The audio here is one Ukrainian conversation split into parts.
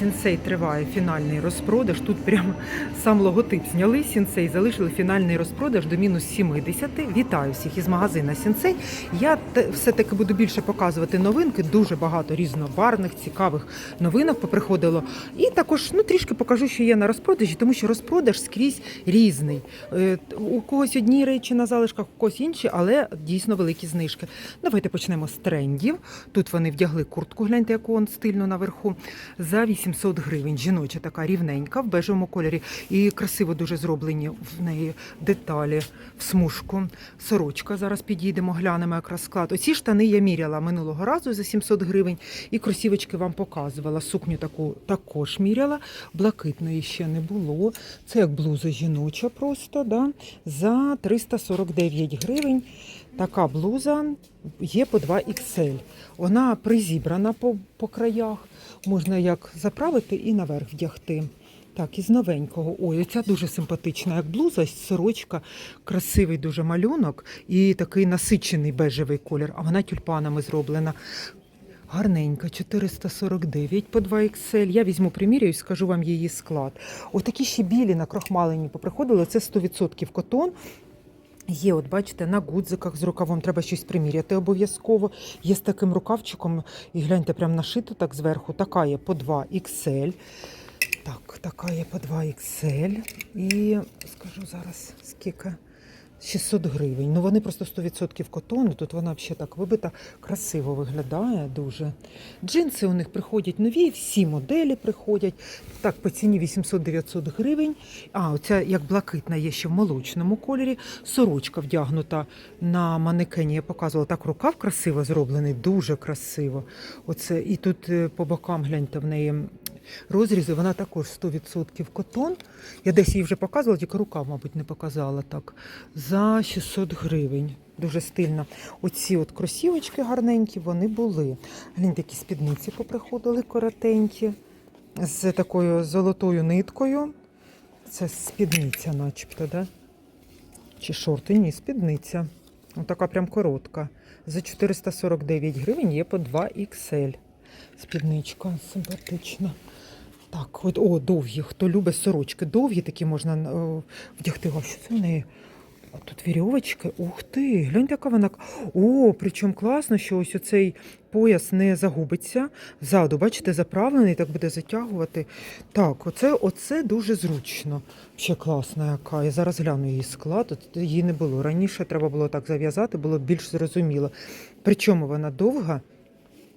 Сінсей триває фінальний розпродаж. Тут прямо сам логотип зняли Сінсей, залишили фінальний розпродаж до мінус 70. Вітаю всіх із магазина Сінсей. Я все-таки буду більше показувати новинки. Дуже багато різнобарних, цікавих новинок поприходило. І також ну, трішки покажу, що є на розпродажі, тому що розпродаж скрізь різний. Е, У когось одні речі на залишках, у когось інші, але дійсно великі знижки. Давайте почнемо з трендів. Тут вони вдягли куртку, гляньте, яку он стильно наверху, за 800 гривень. Жіноча така рівненька в бежевому кольорі. І красиво дуже зроблені в неї деталі в смужку. Сорочка. Зараз підійдемо, глянемо якраз склад. Оці штани я міряла минулого разу за 700 гривень. І кросівочки вам показувала. Сукню таку також міряла. Блакитної ще не було. Це як блуза жіноча просто, да? за 349 гривень. Така блуза є по 2 XL. Вона призібрана по, по краях. Можна як заправити і наверх вдягти. Так, із новенького. Ой, ця дуже симпатична, як блуза, сорочка, красивий дуже малюнок і такий насичений бежевий колір, а вона тюльпанами зроблена. Гарненька, 449 по 2 XL. Я візьму приміряю і скажу вам її склад. Отакі ще білі на крохмалені поприходили. Це 100% котон. Є, от бачите, на гудзиках з рукавом треба щось приміряти обов'язково. Є з таким рукавчиком, і гляньте, прям нашито так зверху. Така є по 2 XL. Так, така є по 2 XL. І скажу зараз, скільки. 600 гривень. Ну вони просто 100% котону. Тут вона взагалі так вибита, красиво виглядає дуже. Джинси у них приходять нові, всі моделі приходять. Так, по ціні 800-900 гривень. А, оця як блакитна є ще в молочному кольорі. Сорочка вдягнута на манекені. Я показувала так, рукав красиво зроблений, дуже красиво. Оце і тут е, по бокам гляньте в неї. Розрізи, вона також 100% котон. Я десь її вже показувала, тільки рука, мабуть, не показала так. За 600 гривень. Дуже стильно. Оці от кросівочки гарненькі, вони були. Гляньте, такі спідниці поприходили коротенькі, з такою золотою ниткою. Це спідниця, начебто, да? Чи шорти? Ні, спідниця. Така прям коротка. За 449 гривень є по 2 XL. Спідничка симпатична. Так, от, о, довгі. Хто любить сорочки, довгі такі можна е, вдягти. А що це в неї? А тут вірьовочки. Ух ти, гляньте, яка вона. О, причому класно, що ось оцей пояс не загубиться. Ззаду, бачите, заправлений, так буде затягувати. Так, оце, оце дуже зручно. Ще класна яка. Я зараз гляну її склад. От її не було. Раніше треба було так зав'язати, було більш зрозуміло. Причому вона довга.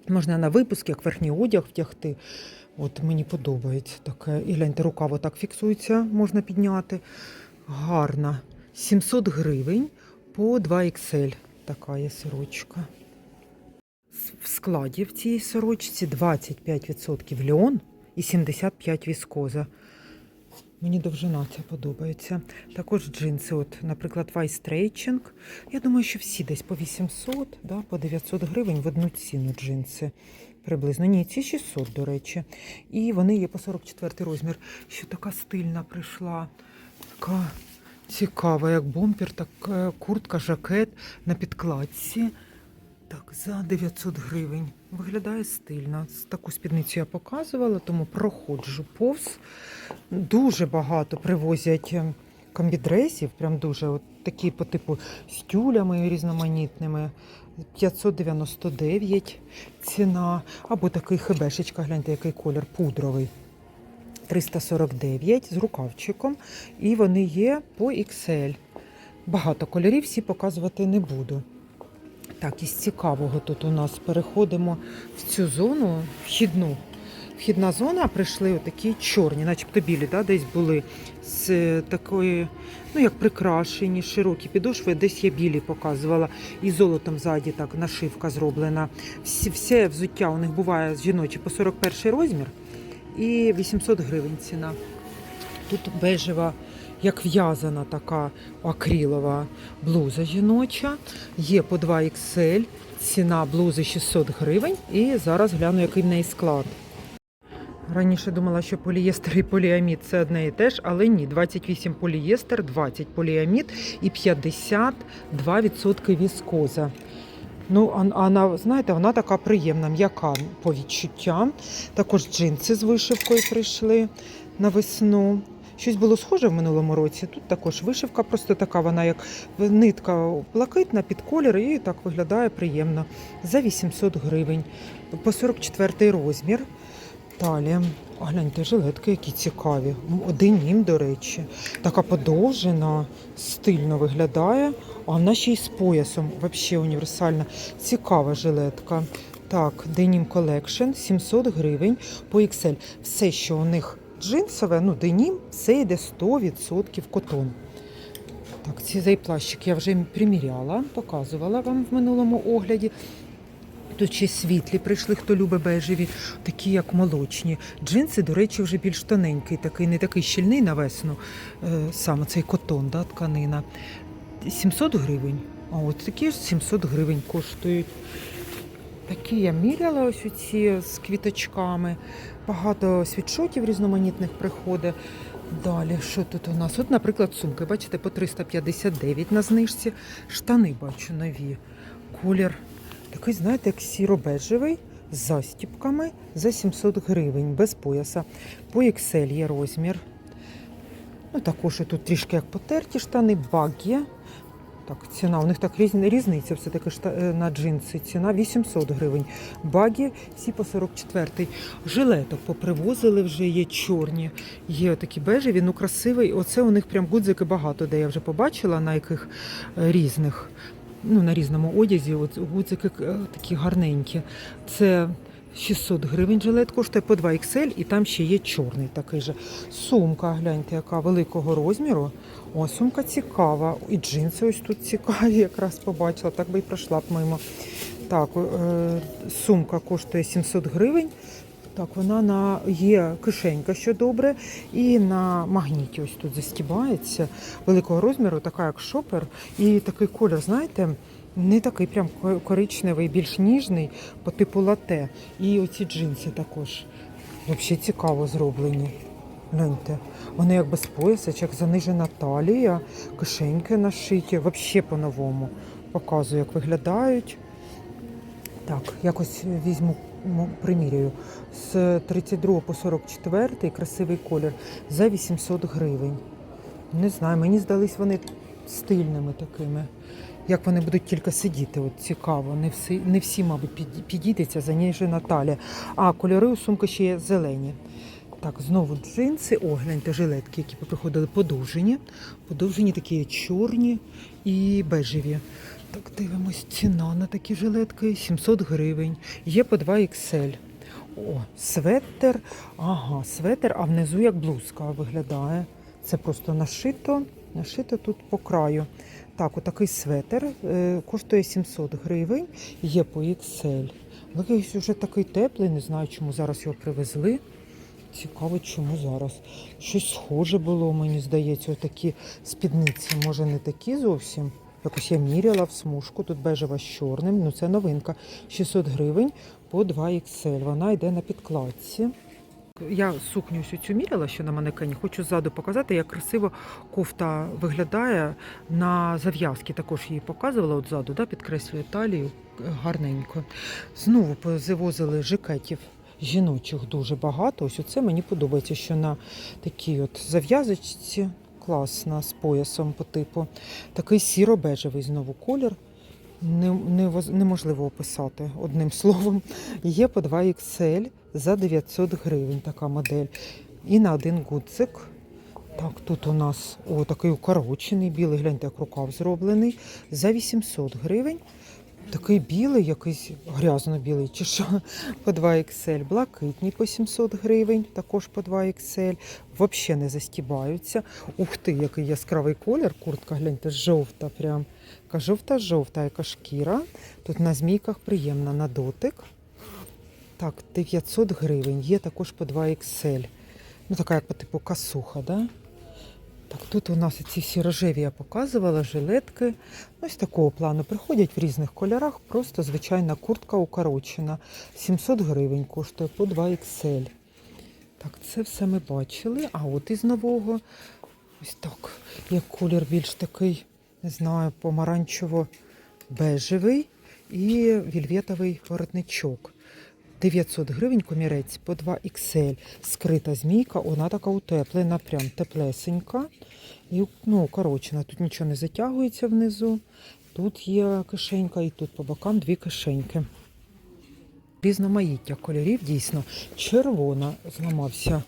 Можна на випуск, як верхній одяг вдягти. От мені подобається таке. І гляньте, рукав отак фіксується, можна підняти. Гарна. 700 гривень по 2 XL. Така є сорочка. В складі в цій сорочці 25% льон і 75% віскоза. Мені довжина ця подобається. Також джинси, от, наприклад, Stretching. Я думаю, що всі десь по 800, да, по 900 гривень в одну ціну джинси. Приблизно. Ні, ці 600, до речі. І вони є по 44 розмір. Що така стильна прийшла. Така цікава, як бомпер, так е, куртка, жакет на підкладці. Так, за 900 гривень. Виглядає стильно. Таку спідницю я показувала, тому проходжу повз. Дуже багато привозять е, комбідресів, прям дуже от такі по типу з тюлями різноманітними. 599 ціна. Або такий хебешечка, гляньте, який колір пудровий. 349 з рукавчиком. І вони є по XL. Багато кольорів, всі показувати не буду. Так, із цікавого тут у нас переходимо в цю зону вхідну. Вхідна зона прийшли отакі чорні, начебто білі, да, десь були з е, такої, ну як прикрашені, широкі підошви, десь я білі показувала. І золотом ззаді так нашивка зроблена. Все взуття у них буває жіночі по 41 розмір і 800 гривень ціна. Тут бежева, як в'язана така акрилова блуза жіноча. Є по 2 XL, ціна блузи 600 гривень. І зараз гляну, який в неї склад. Раніше думала, що полієстер і поліамід це одне і те ж, але ні. 28 полієстер, 20 поліамід і 52% віскоза. Ну, вона, знаєте, вона така приємна, м'яка по відчуттям. Також джинси з вишивкою прийшли на весну. Щось було схоже в минулому році. Тут також вишивка, просто така, вона як нитка блакитна під колір, і так виглядає приємно. За 800 гривень. По 44 розмір. Далі, О, гляньте, жилетки, які цікаві. М, Денім, до речі. Така подовжена, стильно виглядає. А вона ще й з поясом, взагалі універсальна. Цікава жилетка. Так, Denim Collection 700 гривень по XL. Все, що у них джинсове, ну денім, все йде 100% котон. Так, цей плащик я вже приміряла, показувала вам в минулому огляді. Тут ще світлі прийшли, хто любить бежеві, такі як молочні. Джинси, до речі, вже більш тоненький, такий, не такий щільний на весну, е, саме цей котон, да, тканина. 700 гривень. А от такі ж 700 гривень коштують. Такі я міряла ось ці з квіточками. Багато світшотів різноманітних приходить. Далі, що тут у нас? От, наприклад, сумки, бачите, по 359 на знижці. Штани бачу нові. Колір такий, знаєте, як сіро-бежевий з застіпками за 700 гривень, без пояса. По XL є розмір. Ну, також тут трішки як потерті штани, багі. Так, ціна. У них так різні, різниця все-таки е, на джинси. Ціна 800 гривень. Багі всі по 44. Жилеток попривозили вже, є чорні, є такі бежеві, ну красивий. Оце у них прям гудзики багато, де я вже побачила, на яких е, різних. Ну, на різному одязі, от гудзики е, такі гарненькі. Це 600 гривень жилет коштує по 2 XL, і там ще є чорний такий же. Сумка, гляньте, яка великого розміру. О, сумка цікава. І джинси ось тут цікаві, якраз побачила, так би і пройшла б мимо. Так, е, сумка коштує 700 гривень. Так, вона на є кишенька, що добре, і на магніті ось тут застібається великого розміру, така як шопер. І такий колір, знаєте, не такий прям коричневий, більш ніжний, по типу лате. І оці джинси також взагалі цікаво зроблені. Гляньте, вони як без пояса, як занижена талія, кишеньки нашиті, взагалі по-новому. Показую, як виглядають. Так, якось візьму, приміряю. З 32 по 44 красивий колір за 800 гривень. Не знаю, мені здались вони стильними такими. Як вони будуть тільки сидіти, от цікаво. Не всі, не всі мабуть, під- підійдеться за нею же Наталя. А кольори у сумки ще є зелені. Так, знову джинси. О, гляньте, жилетки, які приходили подовжені. Подовжені такі чорні і бежеві. Так, дивимось, ціна на такі жилетки 700 гривень. Є по 2 XL. О, светер. Ага, светер, а внизу як блузка виглядає. Це просто нашито, нашито тут по краю. Так, отакий светер е, коштує 700 гривень, є по XL. Але якийсь вже такий теплий, не знаю, чому зараз його привезли. Цікаво, чому зараз. Щось схоже було, мені здається, отакі спідниці, може не такі зовсім. Якось я міряла в смужку, тут бежева з чорним, ну це новинка. 600 гривень по 2 XL. Вона йде на підкладці. Я сукню ось цю міряла, що на манекені. Хочу ззаду показати, як красиво кофта виглядає на зав'язки. Також її показувала от ззаду, да, підкреслює талію гарненько. Знову завозили жакетів жіночих дуже багато. Ось оце мені подобається, що на такій от зав'язочці класна з поясом по типу. Такий сіро-бежевий знову колір. Неможливо описати одним словом. Є по 2 XL за 900 гривень така модель. І на один гудзик. Так, тут у нас о, такий укорочений білий, гляньте, як рукав зроблений. За 800 гривень. Такий білий, якийсь грязно-білий, чи що, по 2 XL. Блакитні по 700 гривень, також по 2 XL. Взагалі не застібаються. Ух ти, який яскравий колір. Куртка, гляньте, жовта прям. Жовта-жовта, яка шкіра. Тут на змійках приємна на дотик. Так, 900 гривень. Є також по 2 XL. Ну, така як по типу касуха, да? Так, тут у нас ці всі рожеві я показувала, жилетки. Ось такого плану. Приходять в різних кольорах, просто звичайна куртка укорочена. 700 гривень коштує по 2 XL. Так, це все ми бачили. А от із нового, ось так, як колір більш такий, не знаю, помаранчево-бежевий. і вільветовий воротничок. 900 гривень комірець по 2 XL. Скрита змійка, вона така утеплена, прям теплесенька. І ну, корочена, тут нічого не затягується внизу. Тут є кишенька, і тут по бокам дві кишеньки. Різноманіття кольорів, дійсно. Червона зламався.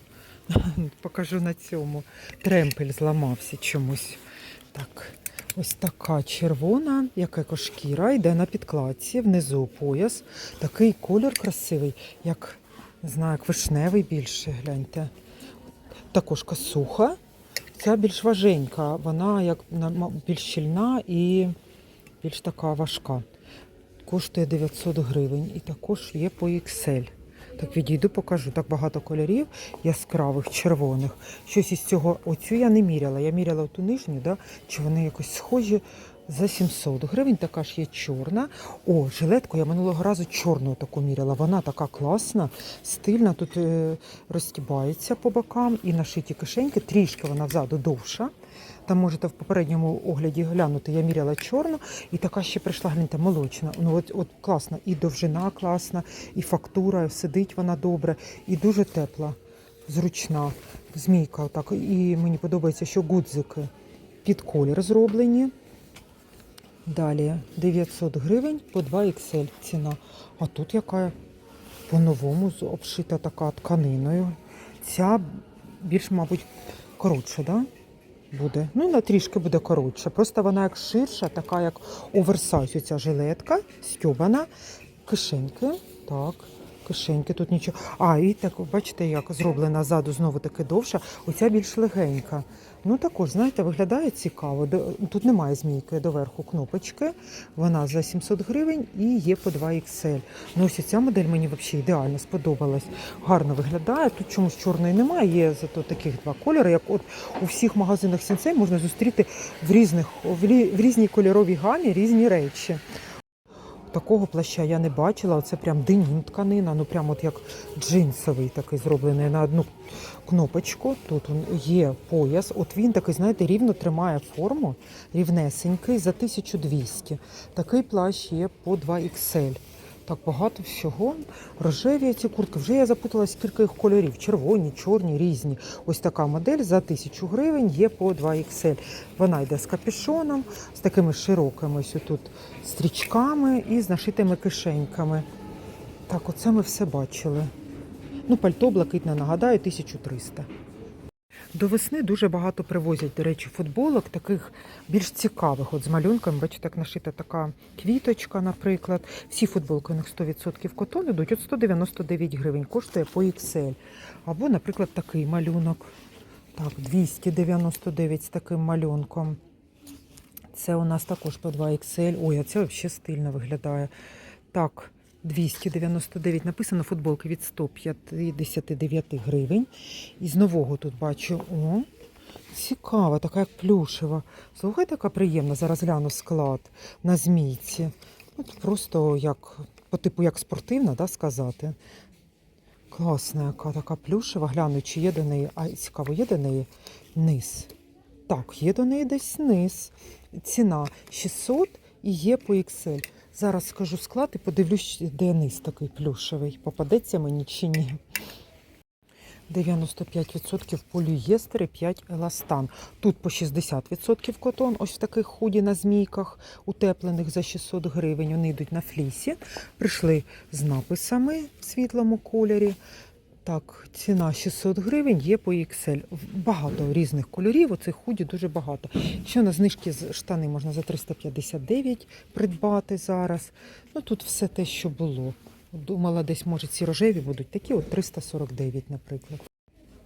Покажу на цьому. Тремпель зламався чомусь. Так, ось така червона, як екошкіра, йде на підкладці, внизу пояс. Такий колір красивий, як не знаю, як вишневий більше. Гляньте. Також косуха. Ця більш важенька, вона як більш щільна і більш така важка. Коштує 900 гривень і також є по XL. Так відійду, покажу. Так багато кольорів яскравих, червоних. Щось із цього, оцю я не міряла. Я міряла ту нижню, да? чи вони якось схожі за 700 гривень. Така ж є чорна. О, жилетку я минулого разу чорну таку міряла. Вона така класна, стильна. Тут е, розтібається по бокам і нашиті кишеньки. Трішки вона взаду довша. Там можете в попередньому огляді глянути. Я міряла чорну, і така ще прийшла гляньте, молочна. Ну от, от класна, і довжина класна, і фактура, сидить вона добре, і дуже тепла, зручна. Змійка так. І мені подобається, що гудзики під колір зроблені. Далі 900 гривень по 2 XL ціна. А тут яка по-новому обшита така тканиною. Ця більш, мабуть, коротша, да? буде. Ну, на трішки буде коротша. Просто вона як ширша, така як оверсайз. Оця жилетка, стьобана, кишеньки. Так, кишеньки тут нічого. А, і так, бачите, як зроблена ззаду знову таки довша. Оця більш легенька. Ну також, знаєте, виглядає цікаво. Тут немає змійки доверху кнопочки. Вона за 700 гривень і є по 2 XL. Ну ось ця модель мені взагалі ідеально сподобалась. Гарно виглядає. Тут чомусь чорної немає. Є зато таких два кольори. Як от у всіх магазинах сінцей можна зустріти в різних в, рі- в різній кольоровій гамі різні речі. Такого плаща я не бачила. Це прям денім тканина, ну прям от як джинсовий такий зроблений на одну кнопочку. Тут є пояс. От він такий, знаєте, рівно тримає форму, рівнесенький за 1200. Такий плащ є по 2 XL. Так багато всього. Рожеві ці куртки. Вже я запуталась, скільки їх кольорів. Червоні, чорні, різні. Ось така модель за 1000 гривень є по 2 XL. Вона йде з капюшоном, з такими широкими ось тут стрічками і з нашитими кишеньками. Так, оце ми все бачили. Ну, пальто блакитне, нагадаю, 1300. До весни дуже багато привозять, до речі, футболок, таких більш цікавих. От з малюнками, бачите, так нашита така квіточка, наприклад. Всі футболки у них 100% котон ідуть. От 199 гривень коштує по XL. Або, наприклад, такий малюнок. Так, 299 з таким малюнком. Це у нас також по 2 XL. Ой, а це взагалі стильно виглядає. Так, 299 написано футболки від 159 гривень. І з нового тут бачу. О, цікава, така як плюшева. Слухай, така приємна. Зараз гляну склад на змійці. От просто як по типу як спортивна, да, сказати. Класна, яка така плюшева. Гляну, чи є до неї. А цікаво, є до неї низ. Так, є до неї десь низ. Ціна 600 і є по XL. Зараз скажу склад і подивлюсь, де низ такий плюшевий. Попадеться мені чи ні. 95% полієстер і 5 еластан. Тут по 60% котон, ось в таких худі на змійках, утеплених за 600 гривень. Вони йдуть на флісі. Прийшли з написами в світлому кольорі. Так, ціна 600 гривень, є по XL. Багато різних кольорів, оцих худі дуже багато. Що на знижки штани можна за 359 придбати зараз. Ну тут все те, що було. Думала, десь може ці рожеві будуть такі, от 349, наприклад.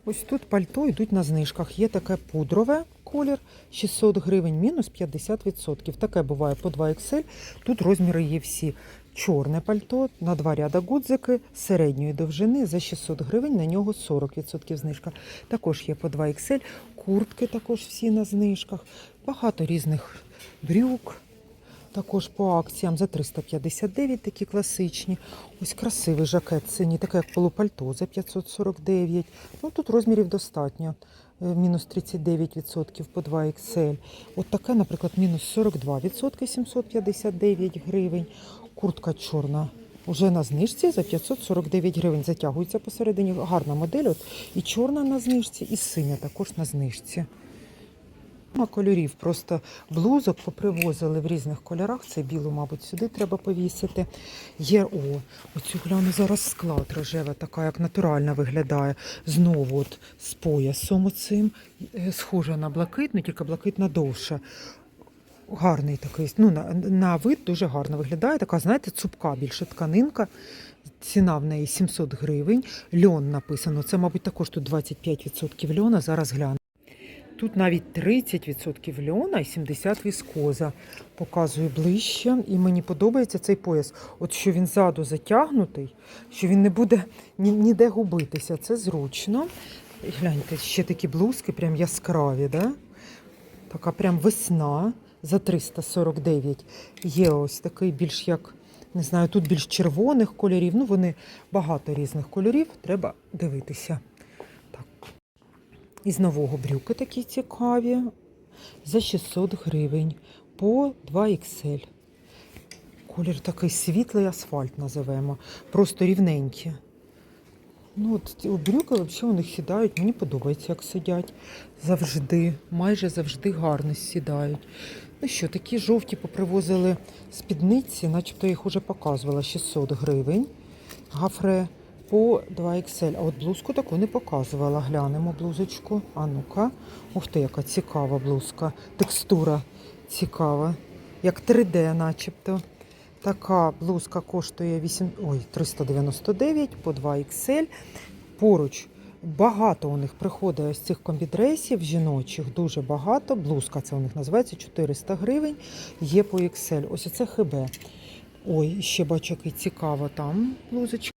Ось тут пальто йдуть на знижках. Є таке пудрове колір 600 гривень, мінус 50%. Таке буває по 2 XL. Тут розміри є всі. Чорне пальто на два ряда гудзики середньої довжини за 600 гривень, на нього 40% знижка. Також є по 2 XL, куртки також всі на знижках. Багато різних брюк. Також по акціям за 359 такі класичні. Ось красивий жакет синій, таке як полупальто за 549. Ну тут розмірів достатньо. Е, Мінус 39% по 2 XL. От таке, наприклад, мінус 42% 759 гривень. Куртка чорна. Уже на знижці за 549 гривень затягується посередині. Гарна модель. От. І чорна на знижці, і синя також на знижці. Нема кольорів, просто блузок попривозили в різних кольорах. Це білу, мабуть, сюди треба повісити. Є о, оцю гляну зараз склад рожева, така як натуральна виглядає. Знову от з поясом оцим. Е, Схожа на блакитну, тільки блакитна довша. Гарний такий, ну, на, на вид дуже гарно виглядає. Така, знаєте, цупка більше тканинка. Ціна в неї 700 гривень. Льон написано. Це, мабуть, також тут 25% льона. Зараз гляну. Тут навіть 30% льона і 70 віскоза. Показую ближче. І мені подобається цей пояс. От що він ззаду затягнутий, що він не буде ні- ніде губитися. Це зручно. Гляньте, ще такі блузки, прям яскраві, да? Така прям весна за 349. Є ось такий більш як, не знаю, тут більш червоних кольорів. Ну, вони багато різних кольорів. Треба дивитися. Так. Із нового брюки такі цікаві. За 600 гривень по 2XL. Колір такий світлий асфальт називаємо. Просто рівненькі. Ну, от брюки взагалі у них сідають. Мені подобається, як сидять. Завжди, майже завжди гарно сідають. Ну що, такі жовті попривозили спідниці, начебто їх уже показувала 600 гривень. Гафре по 2XL. А от блузку таку не показувала. Глянемо блузочку. А ну-ка. Ух ти, яка цікава блузка. Текстура цікава. Як 3D начебто. Така блузка коштує 8, ой, 399 по 2XL. Поруч багато у них приходить ось цих комбідресів жіночих, дуже багато. Блузка це у них називається 400 гривень. Є по XL. Ось оце ХБ. Ой, ще бачу, який цікаво там блузочка.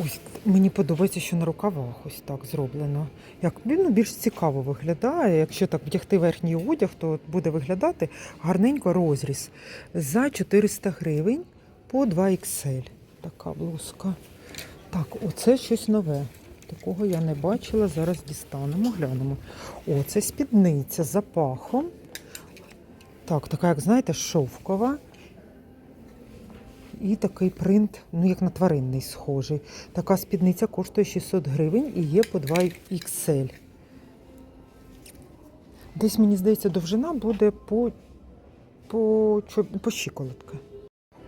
Ось мені подобається, що на рукавах ось так зроблено. Як ну, більш цікаво виглядає. Якщо так вдягти верхній одяг, то буде виглядати гарненько розріз. За 400 гривень по 2XL. Така блузка. Так, оце щось нове. Такого я не бачила. Зараз дістанемо, глянемо. О, це спідниця з запахом. Так, така, як знаєте, шовкова. І такий принт, ну як на тваринний схожий. Така спідниця коштує 600 гривень і є по 2 XL. Десь, мені здається, довжина буде по, по, по щиколотки.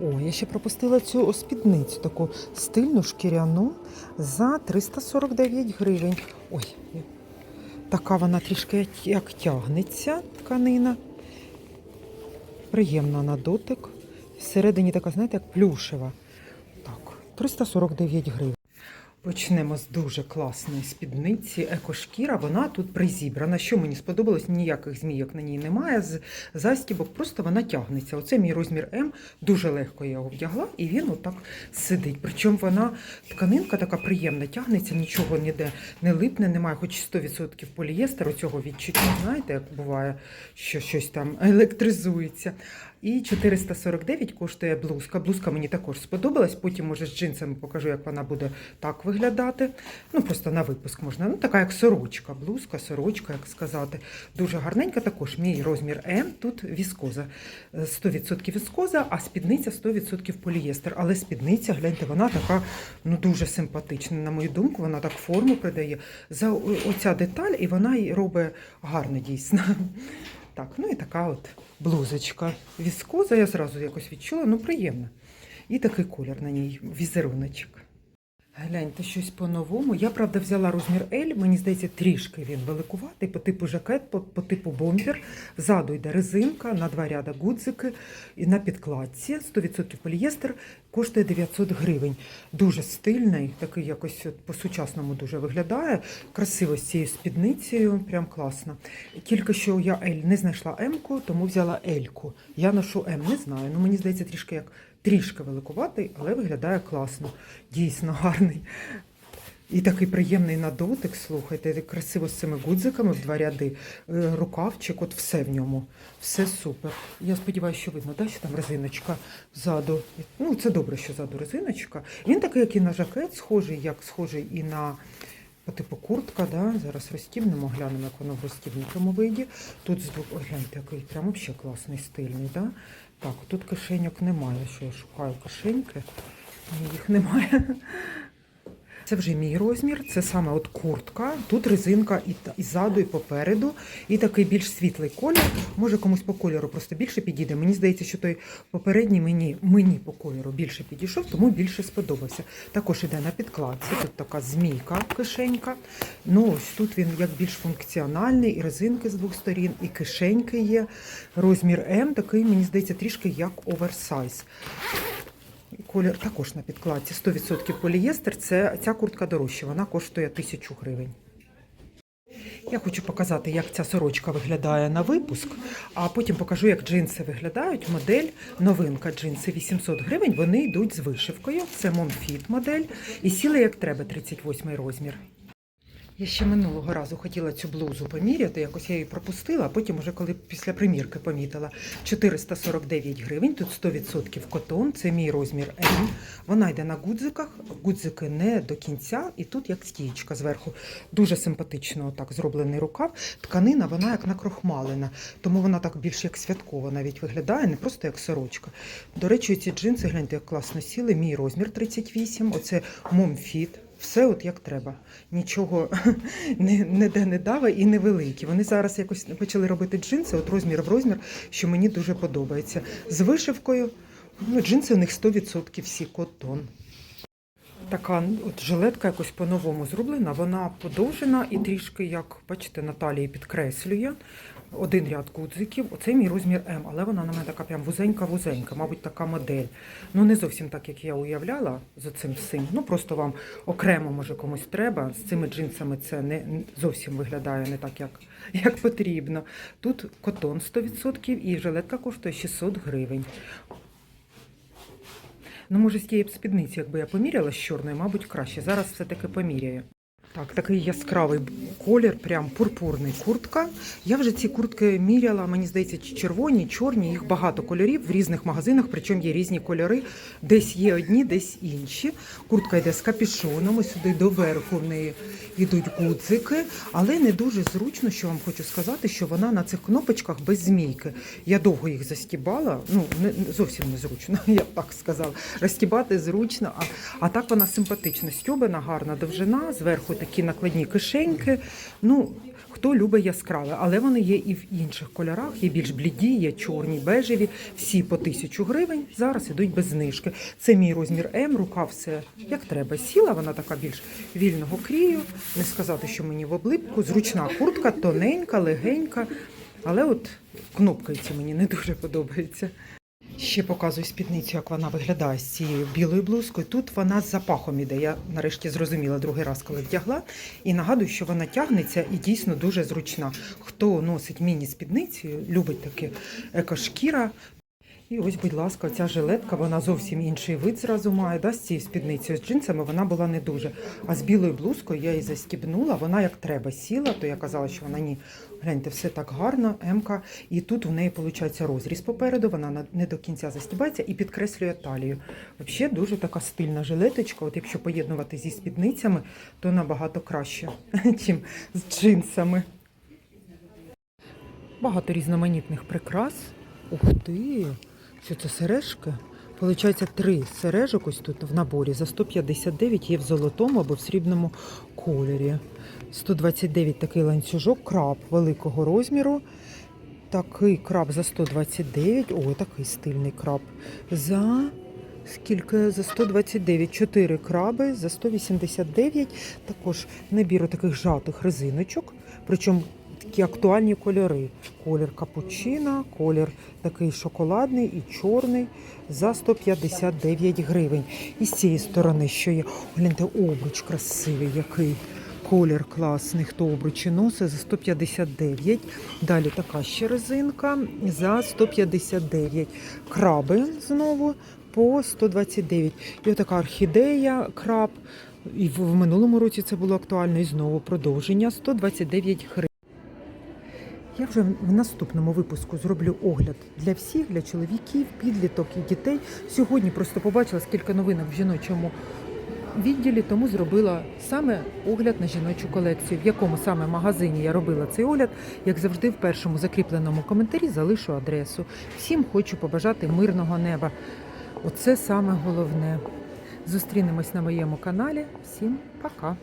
О, я ще пропустила цю спідницю, таку стильну шкіряну за 349 гривень. Ой, така вона трішки як- тягнеться тканина. Приємна на дотик. Всередині така, знаєте, як плюшева. Так, 349 гривень. Почнемо з дуже класної спідниці екошкіра. Вона тут призібрана. Що мені сподобалось, ніяких змійок на ній немає. З застібок, просто вона тягнеться. Оце мій розмір М. Дуже легко я його вдягла, і він отак сидить. Причому вона тканинка така приємна, тягнеться, нічого ніде не липне, немає, хоч 100% полієстеру цього відчуття. Знаєте, як буває, що щось там електризується. І 449 коштує блузка. Блузка мені також сподобалась. Потім, може, з джинсами покажу, як вона буде так виглядати. Ну, просто на випуск можна. Ну, така як сорочка, блузка, сорочка, як сказати. Дуже гарненька. Також мій розмір М. Тут віскоза. Е, 100% віскоза, а спідниця 100% полієстер. Але спідниця, гляньте, вона така ну, дуже симпатична. На мою думку, вона так форму придає. За оця деталь, і вона робить гарно дійсно. Так, ну і така от блузочка. Віскоза, я зразу якось відчула, ну приємно. І такий колір на ній, візеруночок. Гляньте, щось по-новому. Я, правда, взяла розмір L, мені здається, трішки він великуватий, по типу жакет, по, по типу бомбер. Ззаду йде резинка, на два ряда гудзики і на підкладці. 100% полієстер, коштує 900 гривень. Дуже стильний, такий якось по-сучасному дуже виглядає. Красиво з цією спідницею, прям класно. Тільки що я L не знайшла М-ку, тому взяла L-ку. Я ношу М, не знаю. Ну мені здається, трішки як трішки великуватий, але виглядає класно. Дійсно гарний. І такий приємний на дотик, слухайте, красиво з цими гудзиками в два ряди, е, рукавчик, от все в ньому. Все супер. Я сподіваюся, що видно, да, що там резиночка ззаду. Ну, це добре, що ззаду резиночка. Він такий, як і на жакет, схожий, як схожий і на по типу куртка, да? зараз розстібнемо, глянемо, як воно в розстібнутому виді. Тут з двох, гляньте, який прям взагалі класний, стильний. Да? Так, тут кишеньок немає, що я шукаю кишеньки, Ні, їх немає. Це вже мій розмір, це саме от куртка. Тут резинка і, і ззаду, і попереду, і такий більш світлий колір. Може комусь по кольору просто більше підійде. Мені здається, що той попередній мені, мені по кольору більше підійшов, тому більше сподобався. Також іде на підкладці. Тут така змійка, кишенька. Ну ось тут він як більш функціональний, і резинки з двох сторін, і кишеньки є. Розмір М такий, мені здається, трішки як оверсайз. Колір також на підкладці 100% полієстер. Це ця куртка дорожча, вона коштує 1000 гривень. Я хочу показати, як ця сорочка виглядає на випуск, а потім покажу, як джинси виглядають. Модель новинка джинси 800 гривень. Вони йдуть з вишивкою. Це Монфіт модель. І сіли як треба, 38 розмір. Я ще минулого разу хотіла цю блузу поміряти, якось я її пропустила, а потім, уже коли після примірки помітила 449 гривень, тут 100% котон, це мій розмір М. Вона йде на гудзиках, гудзики не до кінця, і тут як стієчка зверху. Дуже симпатично так зроблений рукав. Тканина, вона як накрохмалена, тому вона так більш як святкова навіть виглядає, не просто як сорочка. До речі, ці джинси, гляньте, як класно сіли. Мій розмір 38, оце момфіт. Все от як треба. Нічого не, не дава і невеликі. Вони зараз якось почали робити джинси, от розмір в розмір, що мені дуже подобається. З вишивкою. Ну, джинси у них 100% всі котон. Така от жилетка якось по-новому зроблена. Вона подовжена і трішки, як бачите, на талії підкреслює. Один ряд гудзиків. Оце мій розмір М, але вона на мене така прям вузенька-вузенька, мабуть, така модель. Ну не зовсім так, як я уявляла з цим всім. Ну просто вам окремо, може, комусь треба. З цими джинсами це не не- зовсім виглядає не так, як, як потрібно. Тут котон 100% і жилетка коштує 600 гривень. Ну, може, з тієї б спідниці, якби я поміряла з чорною, мабуть, краще. Зараз все-таки поміряю. Так, такий яскравий колір, прям пурпурний куртка. Я вже ці куртки міряла, мені здається, червоні, чорні, їх багато кольорів в різних магазинах, причому є різні кольори. Десь є одні, десь інші. Куртка йде з капішоном, сюди доверху в неї йдуть гудзики, але не дуже зручно, що вам хочу сказати, що вона на цих кнопочках без змійки. Я довго їх застібала, ну не зовсім не зручно, я б так сказала. Розстібати зручно, а, а так вона симпатична, стьобана, гарна довжина, зверху такі накладні кишеньки. Ну, хто любить яскраве, але вони є і в інших кольорах, є більш бліді, є чорні, бежеві, всі по тисячу гривень. Зараз ідуть без знижки. Це мій розмір М, рука все як треба. Сіла, вона така більш вільного крію. Не сказати, що мені в облипку. Зручна куртка, тоненька, легенька. Але от кнопки ці мені не дуже подобаються. Ще показую спідницю, як вона виглядає з цією білою блузкою. Тут вона з запахом іде. Я нарешті зрозуміла другий раз, коли вдягла. І нагадую, що вона тягнеться і дійсно дуже зручна. Хто носить міні-спідниці, любить таке екошкіра. І ось, будь ласка, ця жилетка, вона зовсім інший вид зразу має. Да? З цією спідницею, з джинсами вона була не дуже. А з білою блузкою я її застібнула, вона як треба сіла, то я казала, що вона ні. Гляньте, все так гарно, М-ка. І тут у неї виходить розріз попереду, вона на- не до кінця застібається і підкреслює талію. Взагалі дуже така стильна жилеточка. От якщо поєднувати зі спідницями, то набагато краще, ніж з джинсами. Багато різноманітних прикрас. Ух ти! Що це сережки? Получається, три сережок ось тут в наборі за 159 є в золотому або в срібному кольорі. 129 такий ланцюжок, краб великого розміру. Такий краб за 129. Ой, такий стильний краб. За скільки? За 129. Чотири краби за 189. Також набір таких жатих резиночок. Причому такі актуальні кольори. Колір капучино, колір такий шоколадний і чорний за 159 гривень. І з цієї сторони, що є, гляньте, обруч красивий який. Колір класний, хто обручі носить за 159. Далі така ще резинка за 159. Краби знову по 129. І отака орхідея, краб. І в минулому році це було актуально, і знову продовження 129 гривень. Я вже в наступному випуску зроблю огляд для всіх, для чоловіків, підліток і дітей. Сьогодні просто побачила скільки новинок в жіночому відділі, тому зробила саме огляд на жіночу колекцію. В якому саме магазині я робила цей огляд, як завжди, в першому закріпленому коментарі залишу адресу. Всім хочу побажати мирного неба. Оце саме головне. Зустрінемось на моєму каналі. Всім пока!